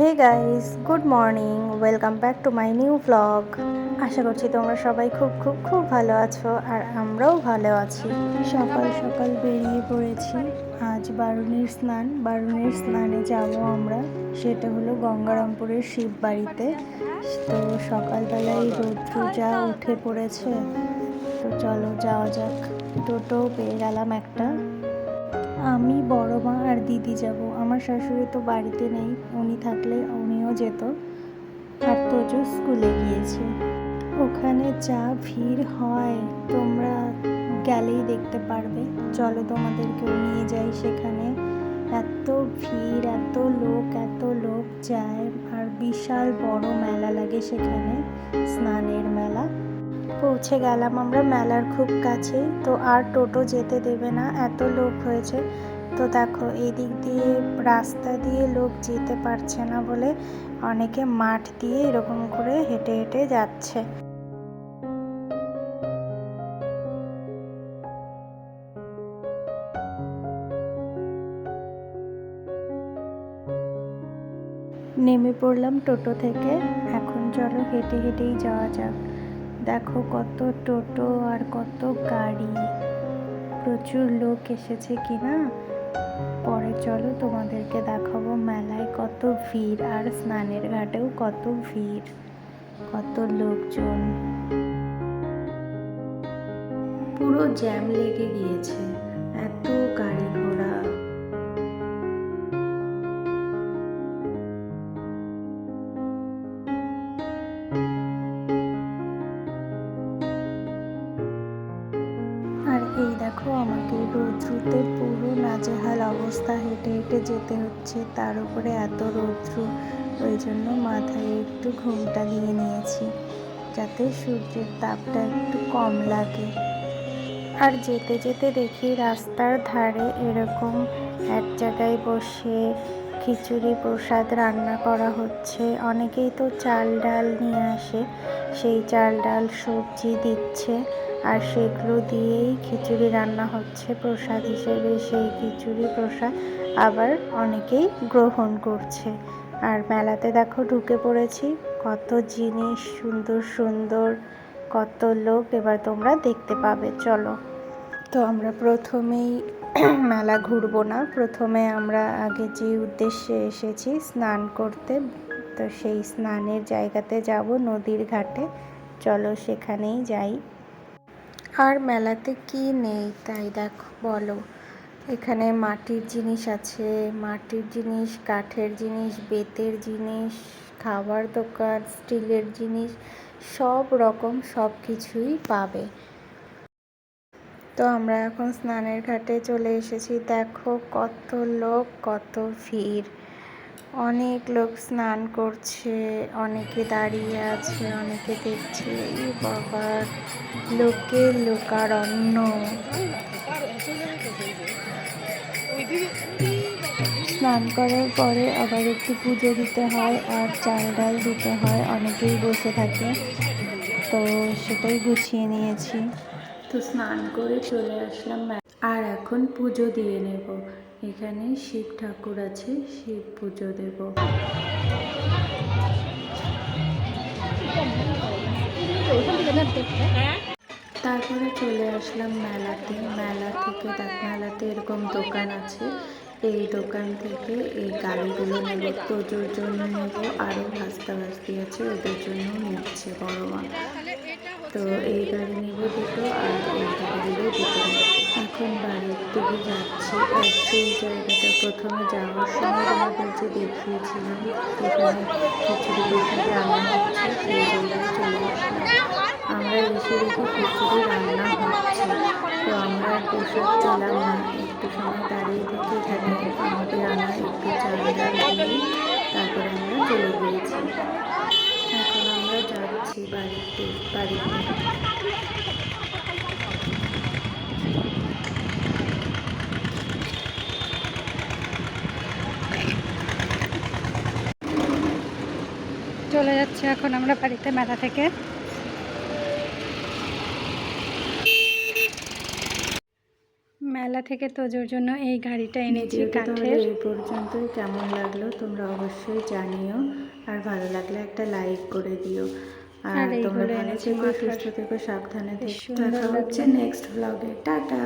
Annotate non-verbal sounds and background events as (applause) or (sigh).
Hey guys good morning welcome back to my new blog আশা করছি তোমরা সবাই খুব খুব খুব ভালো আছো আর আমরাও ভালো আছি। সকাল সকাল বেরিয়ে পড়েছি। আজ বারুণীর স্নান। বারুণীর স্নানে যাব আমরা। সেটা হলো গঙ্গারামপুরের শিব বাড়িতে। তো সকালবেলায় রৌদ্র যা উঠে পড়েছে। তো চলো যাওয়া যাক। টোটো পেয়ে গেলাম একটা। আমি, বড় মা আর দিদি যাব। আমার শাশুড়ি তো বাড়িতে নেই, উনি থাকলে উনিও যেত। আর তোজো স্কুলে গিয়েছে। ওখানে যা ভিড় হয়, তোমরা গেলেই দেখতে পারবে। চলো তোমাদেরকেও নিয়ে যাই সেখানে। এত ভিড়, এত লোক এত লোক যায়, আর বিশাল বড় মেলা লাগে সেখানে, স্নানের মেলা। পৌঁছে গেলাম আমরা মেলার খুব কাছে, তো আর টোটো যেতে দেবে না, এত লোক হয়েছে। তো দেখো এই দিক দিয়ে রাস্তা দিয়ে লোক যেতে পারছে না বলে অনেকে মাঠ দিয়ে এরকম করে হেঁটে হেঁটে যাচ্ছে। নেমে পড়লাম টোটো থেকে। এখন চলো হেঁটে হেঁটেই যাওয়া যাক। দেখো কত টোটো আর কত গাড়ি। প্রচুর লোক এসেছে কি না পরে চলো তোমাদেরকে দেখাবো মেলায় কত ভিড় আর স্নানের ঘাটেও কত ভিড়, কত লোকজন। পুরো জ্যাম লেগে গিয়েছে। রৌদ্রুতে পুরো নাজেহাল অবস্থা হেঁটে হেঁটে যেতে হচ্ছে। তার উপরে এত রৌদ্র, ওই জন্য মাথায় একটু ঘুমটা দিয়ে নিয়েছি, যাতে সূর্যের তাপটা একটু কম লাগে। আর যেতে যেতে দেখি রাস্তার ধারে এরকম এক জায়গায় বসে খিচুড়ি প্রসাদ রান্না করা হচ্ছে। অনেকেই তো চাল ডাল নিয়ে আসে, সেই চাল ডাল সবজি দিচ্ছে আর সেগুলো দিয়েই খিচুড়ি রান্না হচ্ছে। প্রসাদ হিসেবে সেই খিচুড়ি প্রসাদ আবার অনেকেই গ্রহণ করছে। আর মেলাতে দেখো ঢুকে পড়েছি, কত জিনিস সুন্দর সুন্দর, কত লোক এবার তোমরা দেখতে পাবে। চলো। তো আমরা প্রথমেই (clears throat) মেলা ঘুরবো না। প্রথমে আমরা আগে যে উদ্দেশ্যে এসেছি স্নান করতে, তো সেই স্নানের জায়গাতে যাব নদীর ঘাটে। চলো সেখানেই যাই। আর মেলাতে কি নেই তাই দেখো, বলো। এখানে মাটির জিনিস আছে, মাটির জিনিস, কাঠের জিনিস, বেতের জিনিস, খাবার দোকান, স্টিলের জিনিস, সব রকম সব কিছুই পাবে। তো আমরা এখন স্নানের ঘাটে চলে এসেছি। দেখো কত লোক, কত ভিড়। অনেক লোক স্নান করছে, অনেকে দাঁড়িয়ে আছে, অনেকে দেখছে এই বাবা, লোকে লোকারণ্য। স্নান করার পরে আবার একটু পুজো দিতে হয় আর চাল ডাল দিতে হয়, অনেকেই বসে থাকে। তো সেটাই গুছিয়ে নিয়েছি। তো স্নান করে চলে আসলাম আর এখন পুজো দিয়ে নেব। এখানে শিব ঠাকুর আছে, শিব পুজো দেব। তারপরে চলে আসলাম মেলাতে। মেলা থেকে মেলাতে এরকম দোকান আছে। এই দোকান থেকে এই গাড়িগুলো নেব। তোজোর জন্য নেব। আরও ভাস্তা ভাস্তি আছে, ওদের জন্য নিচ্ছে বড় মা তো এই গাড়ি নেব দুটো আর এই গাড়িগুলো দুটো। এখন বাড়ির দিকে যাচ্ছি। আর সেই জায়গাটা প্রথমে যাওয়ার সময় তোমাদের যে দেখিয়েছিলাম, এখানে খিচুড়ি প্রসাদ রান্না হচ্ছে, সেই জায়গায় চলে আসলাম। আমরা এসে দেখি খিচুড়ি রান্না হচ্ছে। তো আমরা প্রসাদ পেলাম না। একটু সময় দাঁড়িয়ে থেকে এখানে আমাদের আনা একটু চাল ডাল তারপরে আমরা চলে গিয়েছি। যাচ্ছি বাড়িতে বাড়িতে। চলে যাচ্ছে এখন আমরা বাড়িতে মেলা থেকে। মেলা থেকে তোজোর জন্য এই গাড়িটা এনেছি কাঠের। এই পর্যন্তই। কেমন লাগল তোমরা অবশ্যই জানিও। আর ভালো লাগলে একটা লাইক করে দিও। আর তোমরা ভালো থেকো সুস্থ থেকো সাবধানে থেকো। দেখা হচ্ছে নেক্সট ব্লগে টাটা!